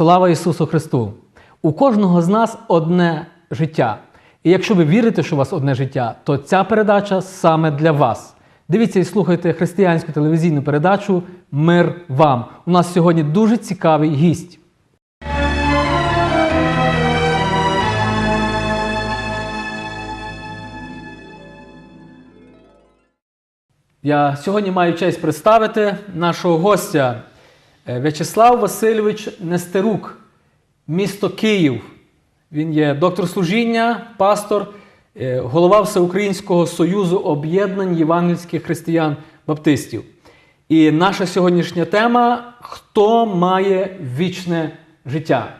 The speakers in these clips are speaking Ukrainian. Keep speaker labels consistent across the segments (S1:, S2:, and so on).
S1: Слава Ісусу Христу! У кожного з нас одне життя. І якщо ви вірите, що у вас одне життя, то ця передача саме для вас. Дивіться і слухайте християнську телевізійну передачу Мир вам. У нас сьогодні дуже цікавий гість. Я сьогодні маю честь представити нашого гостя В'ячеслав Васильович Нестерук, місто Київ. Він є доктор служіння, пастор, е, голова Всеукраїнського союзу об'єднань євангельських християн-баптистів. І наша сьогоднішня тема хто має вічне життя?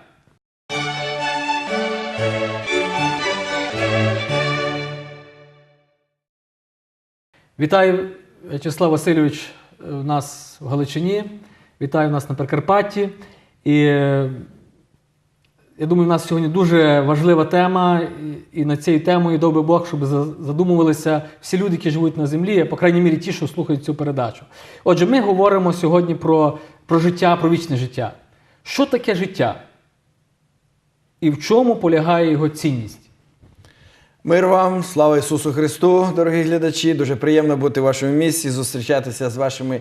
S1: Вітаю, В'ячеслав Васильович, е, у нас в Галичині. Вітаю нас на Прикарпатті. І е, я думаю, у нас сьогодні дуже важлива тема, і над цією темою добрий Бог, щоб задумувалися всі люди, які живуть на землі, по крайній мірі ті, що слухають цю передачу. Отже, ми говоримо сьогодні про, про життя, про вічне життя. Що таке життя? І в чому полягає його цінність?
S2: Мир вам, слава Ісусу Христу, дорогі глядачі. Дуже приємно бути в вашому місці, зустрічатися з вашими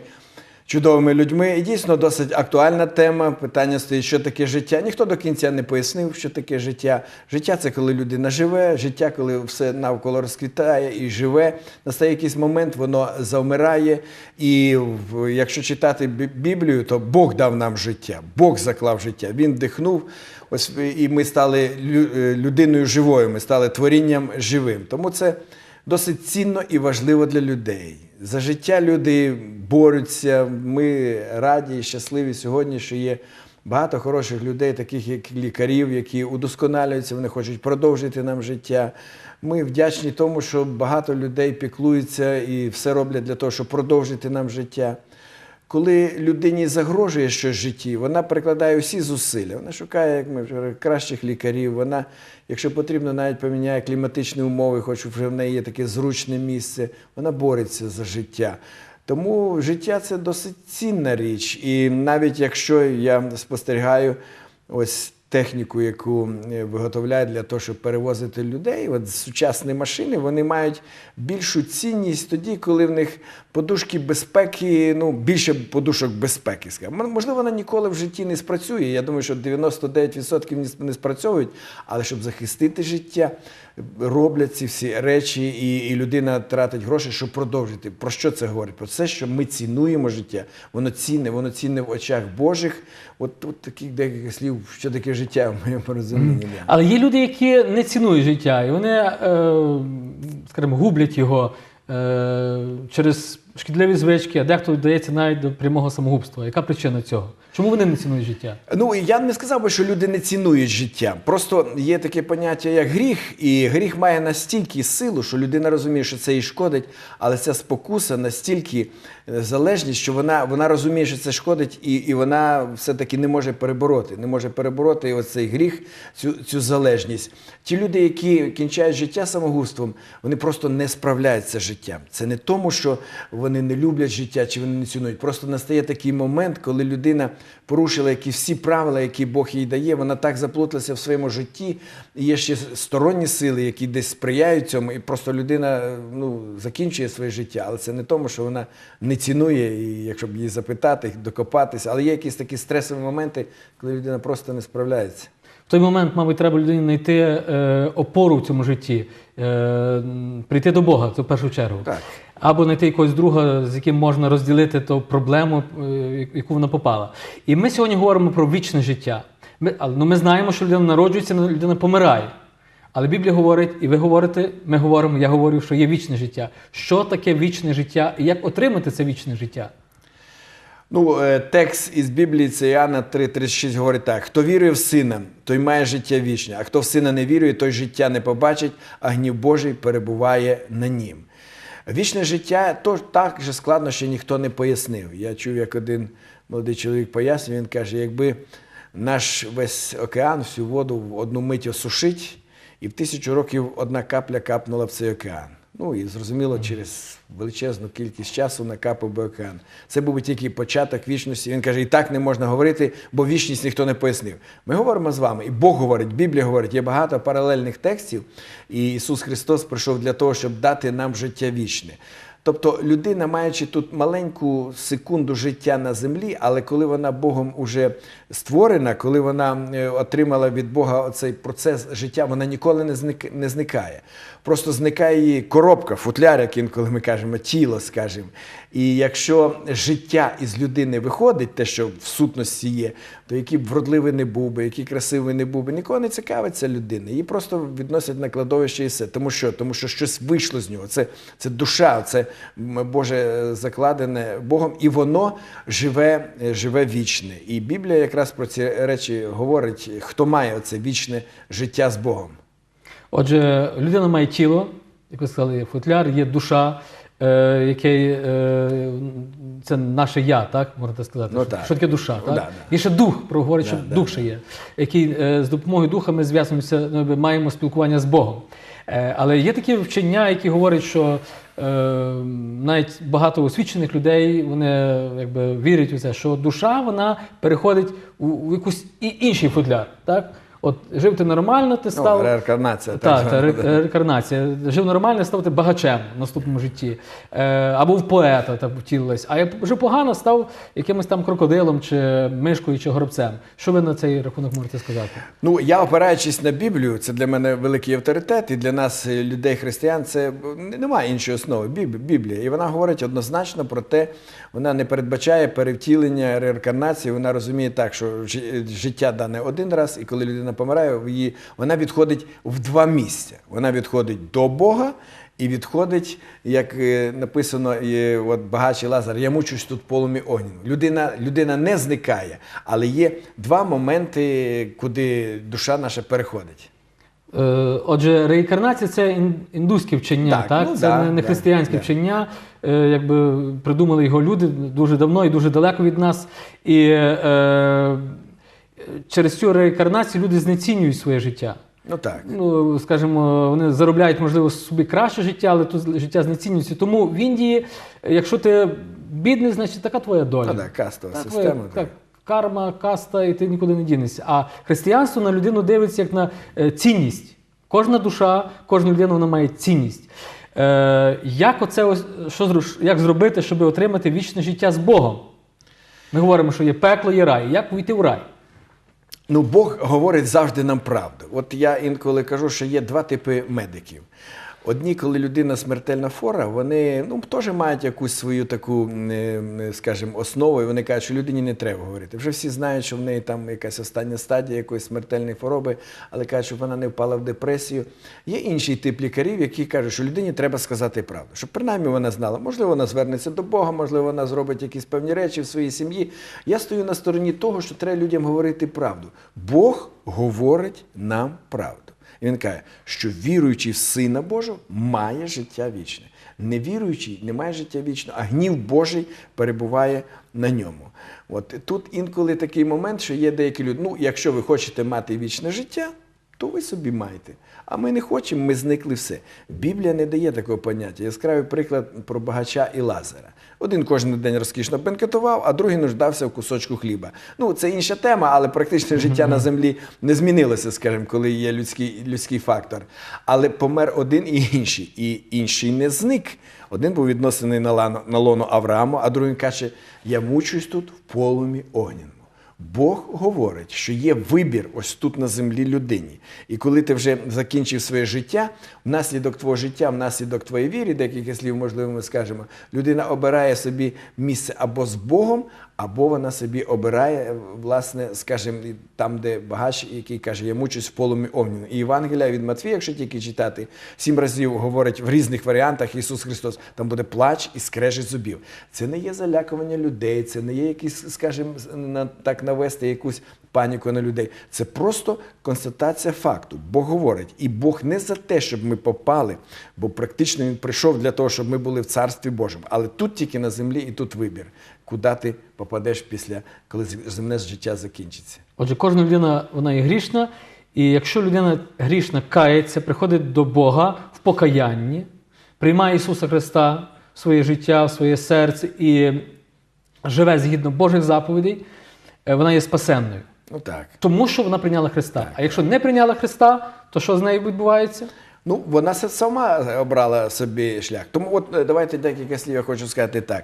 S2: чудовими людьми. І дійсно досить актуальна тема. Питання стоїть, що таке життя. Ніхто до кінця не пояснив, що таке життя. Життя це коли людина живе, життя, коли все навколо розквітає і живе. Настає якийсь момент, воно завмирає. І якщо читати Біблію, то Бог дав нам життя, Бог заклав життя. Він вдихнув. Ось і ми стали е, людиною живою, ми стали творінням живим. Тому це досить цінно і важливо для людей. За життя люди борються. Ми раді і щасливі сьогодні, що є багато хороших людей, таких як лікарів, які удосконалюються, вони хочуть продовжити нам життя. Ми вдячні тому, що багато людей піклуються і все роблять для того, щоб продовжити нам життя. Коли людині загрожує щось житті, вона прикладає усі зусилля. Вона шукає, як ми вже кращих лікарів. Вона, якщо потрібно, навіть поміняє кліматичні умови, хоч вже в неї є таке зручне місце. Вона бореться за життя. Тому життя це досить цінна річ. І навіть якщо я спостерігаю ось техніку, яку е, виготовляють для того, щоб перевозити людей. От сучасні машини вони мають більшу цінність тоді, коли в них подушки безпеки, ну більше подушок безпеки. Можливо, вона ніколи в житті не спрацює. Я думаю, що 99% не спрацьовують, але щоб захистити життя, роблять ці всі речі, і, і людина тратить гроші, щоб продовжити. Про що це говорить? Про це, що ми цінуємо життя, воно цінне, воно цінне в очах Божих. От, от таких декілька слів, що таке життя в моєму розумінні.
S1: Але є люди, які не цінують життя, і вони, е, скажімо, гублять його е, через шкідливі звички, а дехто вдається навіть до прямого самогубства. Яка причина цього? Чому вони не цінують життя?
S2: Ну я не сказав би, що люди не цінують життя. Просто є таке поняття, як гріх, і гріх має настільки силу, що людина розуміє, що це їй шкодить, але ця спокуса настільки е, залежність, що вона, вона розуміє, що це шкодить, і, і вона все-таки не може перебороти. Не може перебороти оцей гріх, цю, цю залежність. Ті люди, які кінчають життя самогубством, вони просто не справляються з життям. Це не тому, що вони не люблять життя чи вони не цінують. Просто настає такий момент, коли людина порушила які всі правила, які Бог їй дає. Вона так заплуталася в своєму житті. І є ще сторонні сили, які десь сприяють цьому, і просто людина ну, закінчує своє життя. Але це не тому, що вона не цінує, і якщо б її запитати, докопатися. Але є якісь такі стресові моменти, коли людина просто не справляється.
S1: В той момент, мабуть, треба людині знайти е, опору в цьому житті, е, прийти до Бога, це в першу чергу.
S2: Так.
S1: Або знайти якогось друга, з яким можна розділити ту проблему, е, яку вона попала. І ми сьогодні говоримо про вічне життя. Ми, ну, ми знаємо, що людина народжується, людина помирає. Але Біблія говорить, і ви говорите, ми говоримо, я говорю, що є вічне життя. Що таке вічне життя і як отримати це вічне життя?
S2: Ну, е, текст із Біблії це Іоанна 3,36 говорить так: хто вірує в сина, той має життя вічне, а хто в сина не вірує, той життя не побачить, а гнів Божий перебуває на нім. Вічне життя то так же складно, що ніхто не пояснив. Я чув, як один молодий чоловік пояснює, він каже, якби наш весь океан, всю воду в одну мить осушить, і в тисячу років одна капля капнула в цей океан. Ну і зрозуміло, через величезну кількість часу накапав би океан. Це був би тільки початок вічності. Він каже, і так не можна говорити, бо вічність ніхто не пояснив. Ми говоримо з вами, і Бог говорить, Біблія говорить, є багато паралельних текстів, і Ісус Христос прийшов для того, щоб дати нам життя вічне. Тобто людина, маючи тут маленьку секунду життя на землі, але коли вона Богом уже створена, коли вона е, отримала від Бога цей процес життя, вона ніколи не, зник, не зникає. Просто зникає її коробка, футляр, як інколи ми кажемо, тіло, скажімо. І якщо життя із людини виходить, те, що в сутності є, то який б вродливий не був би, який красивий не був би, нікого не цікавиться людина. Її просто відносять на кладовище і все. Тому що, Тому що щось вийшло з нього. Це, це душа, це Боже закладене Богом, і воно живе, е, живе вічне. І Біблія якраз про ці речі говорить, хто має оце вічне життя з Богом.
S1: Отже, людина має тіло, як ви сказали, футляр, є душа, е, який, е, це наше я, так можна сказати.
S2: Ну,
S1: що,
S2: так.
S1: що таке душа?
S2: Ну,
S1: так?
S2: да, да.
S1: Є ще дух, проговорить,
S2: Да,
S1: що
S2: да,
S1: дух ще є, який е, з допомогою духа ми зв'язуємося, ну, якби маємо спілкування з Богом. Е, але є такі вчення, які говорять, що е, навіть багато освічених людей вони якби вірять у це, що душа вона переходить у, у якийсь і- інший футляр. Так? От жив ти нормально, ти
S2: Ну,
S1: став.
S2: реінкарнація.
S1: Так,
S2: так
S1: та, реінкарнація. Жив нормально, став ти багачем в наступному житті. Е, або в поета так втілилась. А як жив погано, став якимось там крокодилом, чи мишкою, чи горобцем. Що ви на цей рахунок можете сказати?
S2: Ну, я опираючись на Біблію, це для мене великий авторитет, і для нас, е, людей християн, це немає іншої основи. Біблія. І вона говорить однозначно про те, вона не передбачає перевтілення, реінкарнації. Вона розуміє так, що життя дане один раз, і коли людина помирає, в її, вона відходить в два місця. Вона відходить до Бога. І відходить, як е, написано, от багачий Лазар, я мучусь тут полумі огню. Людина, людина не зникає, але є два моменти, куди душа наша переходить.
S1: Е, отже, реінкарнація це індуське вчення, так?
S2: Так, ну
S1: це
S2: да,
S1: не, не християнське
S2: да.
S1: вчення. Е, якби придумали його люди дуже давно і дуже далеко від нас. І е, через цю реінкарнацію люди знецінюють своє життя.
S2: Ну так.
S1: ну, скажімо, вони заробляють, можливо, собі краще життя, але тут життя знецінюється. Тому в Індії, якщо ти бідний, значить така твоя доля.
S2: Ну так, кастова
S1: Та
S2: система.
S1: твоя, так, карма, каста, і ти нікуди не дінешся. А християнство на людину дивиться як на е, цінність. Кожна душа, кожна людина вона має цінність. Е, як, оце, ось- що, як зробити, щоб отримати вічне життя з Богом? Ми говоримо, що є пекло, є рай. Як вийти в рай?
S2: Ну, Бог говорить завжди нам правду. От я інколи кажу, що є два типи медиків. Одні, коли людина смертельна фора, вони ну, теж мають якусь свою таку, м, е, скажімо, основу, і вони кажуть, що людині не треба говорити. Вже всі знають, що в неї там якась остання стадія якоїсь смертельної хвороби, але кажуть, щоб вона не впала в депресію. Є інший тип лікарів, які кажуть, що людині треба сказати правду, щоб принаймні вона знала, можливо, вона звернеться до Бога, можливо, вона зробить якісь певні речі в своїй сім'ї. Я стою на стороні того, що треба людям говорити правду. Бог говорить нам правду. І він каже, що віруючий в Сина Божого має життя вічне. Невіруючий не має життя вічне, а гнів Божий перебуває на ньому. От тут інколи такий момент, що є деякі люди. Ну, якщо ви хочете мати вічне життя, то ви собі маєте. А ми не хочемо, ми зникли все. Біблія не дає такого поняття. Яскравий приклад про багача і Лазара. Один кожен день розкішно бенкетував, а другий нуждався в кусочку хліба. Ну, це інша тема, але практичне життя на землі не змінилося, скажімо, коли є людський, людський фактор. Але помер один і інший, і інший не зник. Один був відносений на лоно Аврааму, а другий каже: Я мучусь тут в полумі огняному. Бог говорить, що є вибір ось тут на землі людині. І коли ти вже закінчив своє життя, внаслідок твого життя, внаслідок твоєї віри, декілька слів, можливо, ми скажемо, людина обирає собі місце або з Богом, або вона собі обирає, власне, скажімо, там, де багач, який каже, я мучусь в полумі огню. І Євангелія від Матвія, якщо тільки читати, сім разів говорить в різних варіантах Ісус Христос, там буде плач і скрежить зубів. Це не є залякування людей, це не є якісь, скажімо, так навести якусь паніку на людей. Це просто констатація факту. Бог говорить, і Бог не за те, щоб ми попали, бо практично він прийшов для того, щоб ми були в царстві Божому. Але тут тільки на землі, і тут вибір, куди ти попадеш після, коли земне життя закінчиться.
S1: Отже, кожна людина вона є грішна, і якщо людина грішна кається, приходить до Бога в покаянні, приймає Ісуса Христа в своє життя, в своє серце і живе згідно Божих заповідей, е, вона є спасенною.
S2: Ну так.
S1: Тому що вона прийняла Христа. А якщо не прийняла Христа, то що з нею відбувається?
S2: Ну, вона сама обрала собі шлях. Тому от е, давайте декілька слів я хочу сказати так.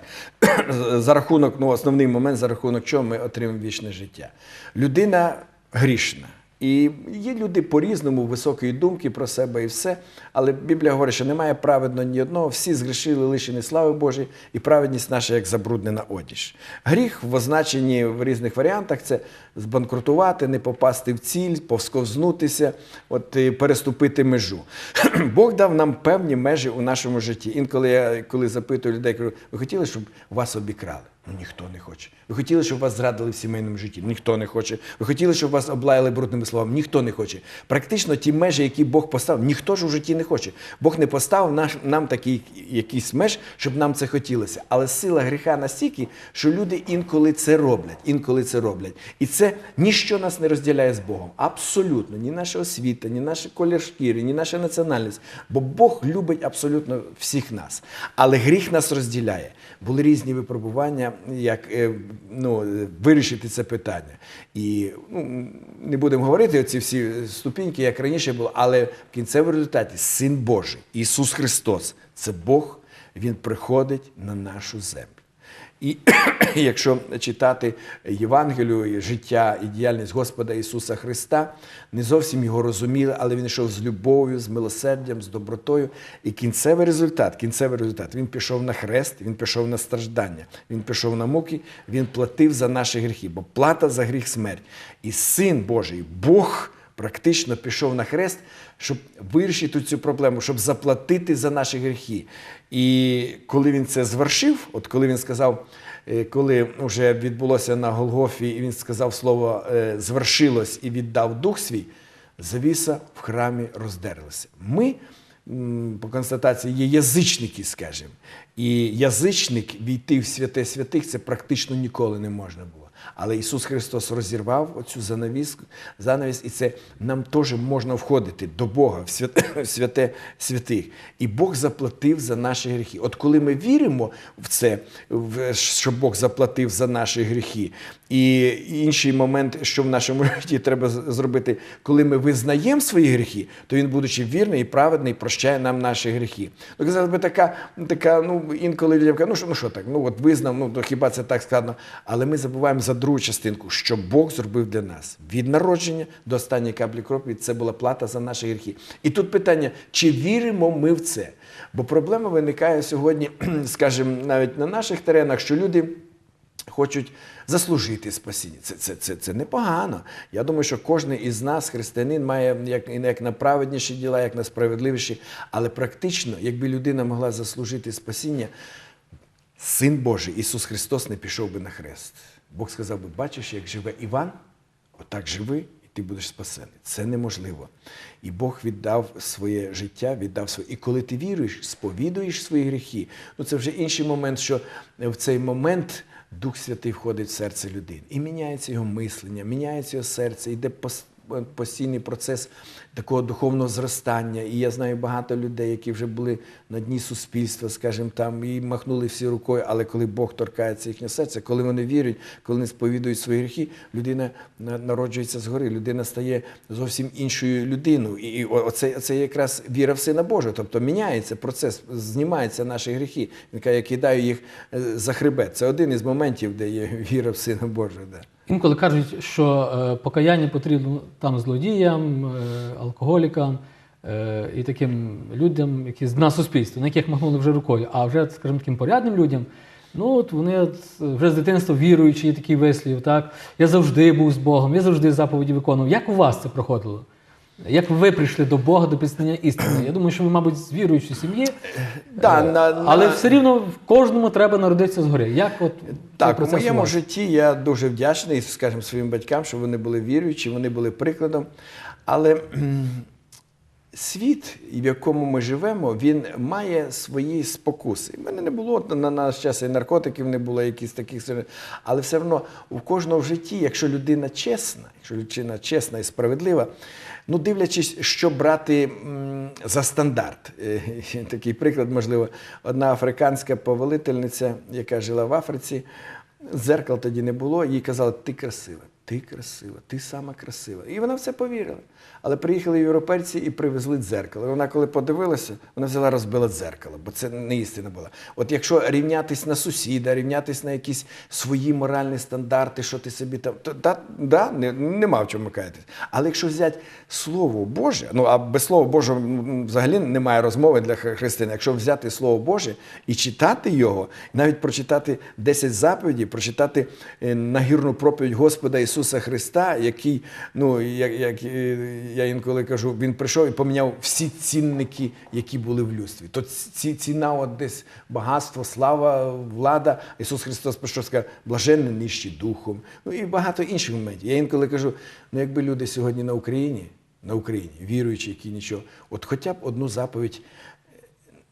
S2: за рахунок, ну, основний момент, за рахунок чого ми отримаємо вічне життя. Людина грішна. І є люди по-різному, високої думки про себе і все. Але Біблія говорить, що немає праведно ні одного, всі згрішили лишені слави Божої, і праведність наша як забруднена одіж. Гріх в означенні в різних варіантах це збанкрутувати, не попасти в ціль, повсковзнутися, от, і переступити межу. Бог дав нам певні межі у нашому житті. Інколи я коли запитую людей, кажу, ви хотіли, щоб вас обікрали? Ну ніхто не хоче. Ви хотіли, щоб вас зрадили в сімейному житті? Ніхто не хоче. Ви хотіли, щоб вас облаяли брудними словами? Ніхто не хоче. Практично ті межі, які Бог поставив, ніхто ж у житті не хоче. Бог не поставив наш, нам такий якийсь меж, щоб нам це хотілося. Але сила гріха настільки, що люди інколи це роблять, інколи це роблять. І це ніщо нас не розділяє з Богом. Абсолютно, ні наша освіта, ні наш колір шкіри, ні наша національність. Бо Бог любить абсолютно всіх нас. Але гріх нас розділяє. Були різні випробування, як е, ну, вирішити це питання. І ну, не будемо говорити оці всі ступіньки, як раніше було, але в кінцевому результаті Син Божий, Ісус Христос, це Бог, Він приходить на нашу землю. І якщо читати Євангелію, життя і діяльність Господа Ісуса Христа, не зовсім його розуміли, але він йшов з любов'ю, з милосердям, з добротою. І кінцевий результат, кінцевий результат, він пішов на хрест, він пішов на страждання, він пішов на муки, він платив за наші гріхи, бо плата за гріх смерть. І Син Божий, Бог практично пішов на хрест, щоб вирішити цю проблему, щоб заплатити за наші гріхи. І коли він це звершив, от коли він сказав, е, коли вже відбулося на Голгофі, і він сказав слово е, звершилось і віддав дух свій, завіса в храмі роздерлася. Ми по констатації є язичники, скажімо. І язичник війти в святе святих це практично ніколи не можна було. Але Ісус Христос розірвав оцю занавіс, і це нам теж можна входити до Бога в святе, в святе святих. І Бог заплатив за наші гріхи. От коли ми віримо в це, що Бог заплатив за наші гріхи, і інший момент, що в нашому житті треба зробити, коли ми визнаємо свої гріхи, то він, будучи вірний і праведний, прощає нам наші гріхи. Ну, казали би, така, така, ну інколи людям ну що, ну що так, ну от визнав, ну хіба це так складно? Але ми забуваємо за другу частинку, що Бог зробив для нас від народження до останньої каплі крові. Це була плата за наші гріхи. І тут питання: чи віримо ми в це? Бо проблема виникає сьогодні, скажімо, навіть на наших теренах, що люди хочуть заслужити спасіння. Це, це, це, це непогано. Я думаю, що кожен із нас, християнин, має як, як на праведніші діла, як на справедливіші. Але практично, якби людина могла заслужити спасіння, Син Божий, Ісус Христос, не пішов би на хрест. Бог сказав би, бачиш, як живе Іван, отак живи, і ти будеш спасений. Це неможливо. І Бог віддав своє життя, віддав своє. І коли ти віруєш, сповідуєш свої гріхи, ну це вже інший момент, що в цей момент Дух Святий входить в серце людини. І міняється його мислення, міняється його серце, йде постійний процес такого духовного зростання. І я знаю багато людей, які вже були на дні суспільства, скажімо, там, і махнули всі рукою, але коли Бог торкається їхнє серце, коли вони вірять, коли вони сповідують свої гріхи, людина народжується згори, людина стає зовсім іншою людиною. І оце, це якраз віра в Сина Божого. Тобто міняється процес, знімаються наші гріхи. Він каже, я кидаю їх е, за хребет. Це один із моментів, де є віра в Сина Божого.
S1: Інколи кажуть, що е, покаяння потрібно там злодіям, е, алкоголікам е, і таким людям, які з на суспільства, на яких махнули вже рукою. А вже, скажімо, таким порядним людям, ну от вони от вже з дитинства віруючі, такі вислів, так? Я завжди був з Богом, я завжди заповіді виконував. Як у вас це проходило? Як ви прийшли до Бога, до пізнання істини? Я думаю, що ви, мабуть, з віруючої сім'ї,
S2: Да,
S1: е,
S2: на-
S1: але
S2: на-
S1: все рівно в кожному треба народитися згори. Як от
S2: Так, у моєму
S1: вас?
S2: житті я дуже вдячний, скажімо, своїм батькам, що вони були віруючі, вони були прикладом. Але світ, в якому ми живемо, він має свої спокуси. У мене не було на наш час і наркотиків не було якісь таких, але все одно у кожного в житті, якщо людина чесна, якщо людина чесна і справедлива, ну дивлячись, що брати за стандарт. Е, Такий приклад, можливо, одна африканська повелительниця, яка жила в Африці, зеркал тоді не було, їй казали, ти красива. Ти красива, ти сама красива. І вона в це повірила. Але приїхали європейці і привезли дзеркало. Вона, коли подивилася, вона взяла розбила дзеркало, бо це не істина була. От якщо рівнятись на сусіда, рівнятись на якісь свої моральні стандарти, що ти собі там, то да, да, не, нема в чому каятись. Але якщо взяти Слово Боже, ну а без Слова Божого взагалі немає розмови для хри- християн. Якщо взяти Слово Боже і читати його, навіть прочитати 10 заповідей, прочитати е, нагірну проповідь Господа Христа, який, ну як, як е, я інколи кажу, він прийшов і поміняв всі цінники, які були в людстві. То ці ціна, от десь багатство, слава, влада. Ісус Христос прийшов сказав, блаженні нижчі духом. Ну і багато інших моментів. Я інколи кажу, ну якби люди сьогодні на Україні, на Україні, віруючі, які нічого, от хоча б одну заповідь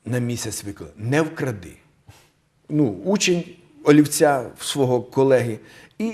S2: на місяць виконали. Не вкради. Ну, учень олівця свого колеги. І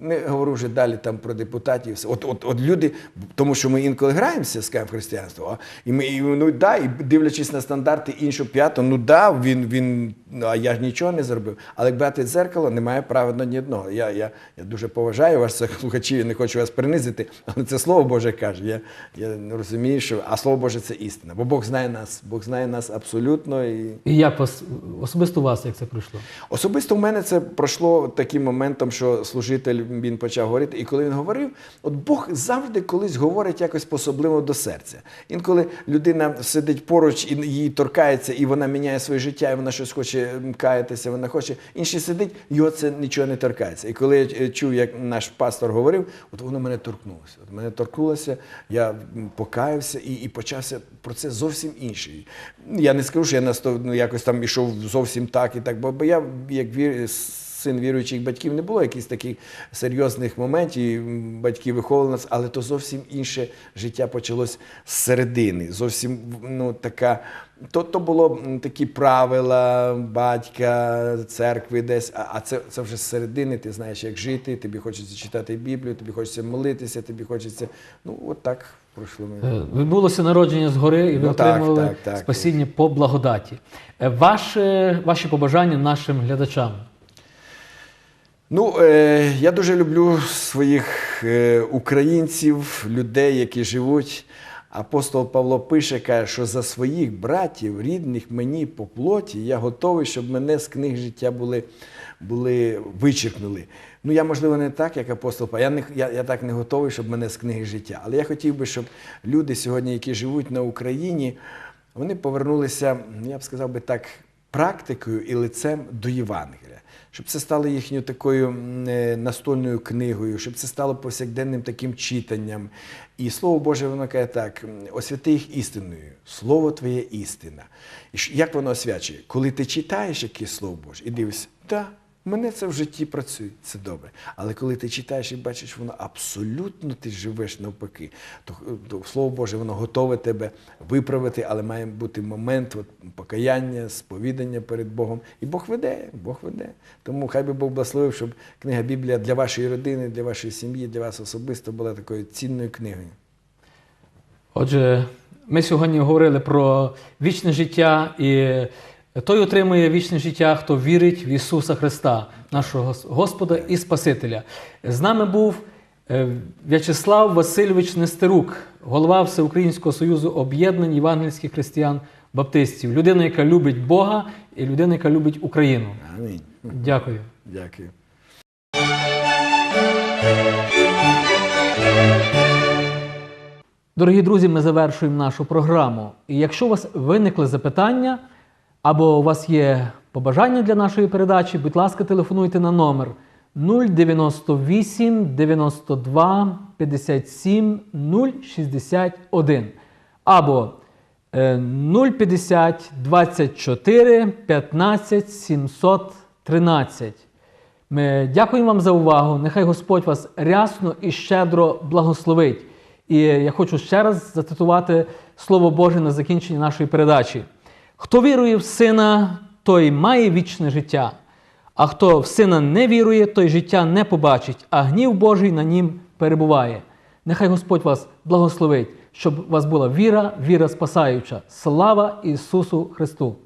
S2: не говорю вже далі там про депутатів. От, от, от люди, тому що ми інколи граємося з в християнство, а, і ми і, ну, да, і дивлячись на стандарти іншого п'ятого, ну да, він, він, ну, а я ж нічого не зробив. Але як брати дзеркало, немає праведно ні одного. Я, я, я дуже поважаю вас, слухачі, я не хочу вас принизити, але це Слово Боже каже. Я, я розумію, що а Слово Боже це істина. Бо Бог знає нас, Бог знає нас абсолютно. І...
S1: І як вас особисто у вас як це пройшло?
S2: Особисто в мене це пройшло таким моментом, що служитель він почав говорити. І коли він говорив, от Бог завжди колись говорить якось по-особливо до серця. Інколи людина сидить поруч і її торкається, і вона міняє своє життя, і вона щось хоче каятися, вона хоче. Інший сидить, його це нічого не торкається. І коли я е, чув, як наш пастор говорив, от воно мене торкнулося. От мене торкнулося, я покаявся і, і почався процес зовсім інший. Я не скажу, що я насто- ну, якось там ішов зовсім так і так, бо я як вір, син віруючих батьків не було якихось таких серйозних моментів. Батьки виховували нас, але то зовсім інше життя почалось з середини. Зовсім ну, така. То, то було такі правила батька, церкви десь, а, а це, це вже з середини, ти знаєш, як жити, тобі хочеться читати Біблію, тобі хочеться молитися, тобі хочеться. Ну, от так пройшло.
S1: Е, Відбулося народження згори, і ви
S2: Ну, так,
S1: отримали
S2: так, так.
S1: спасіння по благодаті. Е, Ваше, ваші побажання нашим глядачам.
S2: Ну, е, я дуже люблю своїх е, українців, людей, які живуть. Апостол Павло пише, каже, що за своїх братів, рідних мені по плоті, я готовий, щоб мене з книг життя були, були вичеркнули. Ну, я, можливо, не так, як апостол Павло. Я, не, я, я так не готовий, щоб мене з книги життя. Але я хотів би, щоб люди сьогодні, які живуть на Україні, вони повернулися, ну, я б сказав би так, практикою і лицем до Євангелія. Щоб це стало їхньою такою е, настольною книгою, щоб це стало повсякденним таким читанням. І Слово Боже, воно каже так: освяти їх істиною. Слово Твоє істина. І як воно освячує? Коли ти читаєш якесь Слово Боже і дивишся, так, мене це в житті працює, це добре. Але коли ти читаєш і бачиш, воно абсолютно ти живеш навпаки, то, то Слово Боже, воно готове тебе виправити, але має бути момент от, покаяння, сповідання перед Богом. І Бог веде, Бог веде. Тому хай би Бог благословив, щоб книга Біблія для вашої родини, для вашої сім'ї, для вас особисто була такою цінною книгою.
S1: Отже, ми сьогодні говорили про вічне життя, і той отримує вічне життя, хто вірить в Ісуса Христа, нашого Господа і Спасителя. З нами був е, В'ячеслав Васильович Нестерук, голова Всеукраїнського союзу об'єднань євангельських християн баптистів, людина, яка любить Бога, і людина, яка любить Україну.
S2: Амінь.
S1: Дякую.
S2: Дякую.
S1: Дорогі друзі, ми завершуємо нашу програму. І якщо у вас виникли запитання або у вас є побажання для нашої передачі, будь ласка, телефонуйте на номер 098 92 57 061 або е, 050 24 15 713. Ми дякуємо вам за увагу. Нехай Господь вас рясно і щедро благословить. І я хочу ще раз зацитувати Слово Боже на закінченні нашої передачі. Хто вірує в сина, той має вічне життя. А хто в сина не вірує, той життя не побачить, а гнів Божий на нім перебуває. Нехай Господь вас благословить, щоб у вас була віра, віра спасаюча. Слава Ісусу Христу!